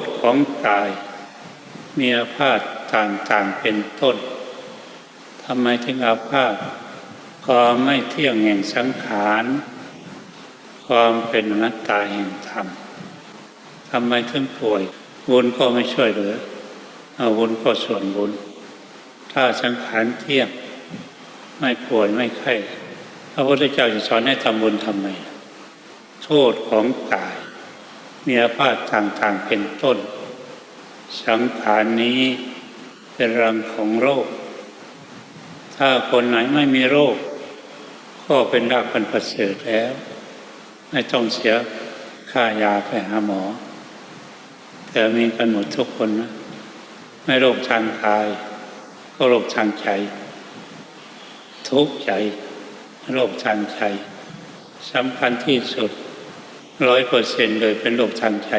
ษของกาย มีอาพาธต่างๆเป็นต้นทำไมถึงอาพาธความไม่เที่ยงแห่งสังขารความเป็นอนัตตาแห่งธรรมทำไมถึงป่วยบุญก็ไม่ช่วยเหลือเอาบุญก็ส่วนบุญถ้าสังขารเที่ยงไม่ป่วยไม่ไข้พระพุทธเจ้าจะสอนให้ทำบุญทำไม โทษของกาย มีอาพาธต่างๆเป็นต้น สังขารนี้เป็นรังของโรค ถ้าคนไหนไม่มีโรค ก็เป็นรักเป็นประเสริฐแล้ว ไม่ต้องเสียค่ายาไปหาหมอ แต่มีกันหมดทุกคนนะ ไม่โรคทางกาย ก็โรคทางใจ ทุกข์ใจโรคทางใจสำคัญที่สุด ร้อยเปอร์เซ็นต์เลยเป็นโรคทางใจ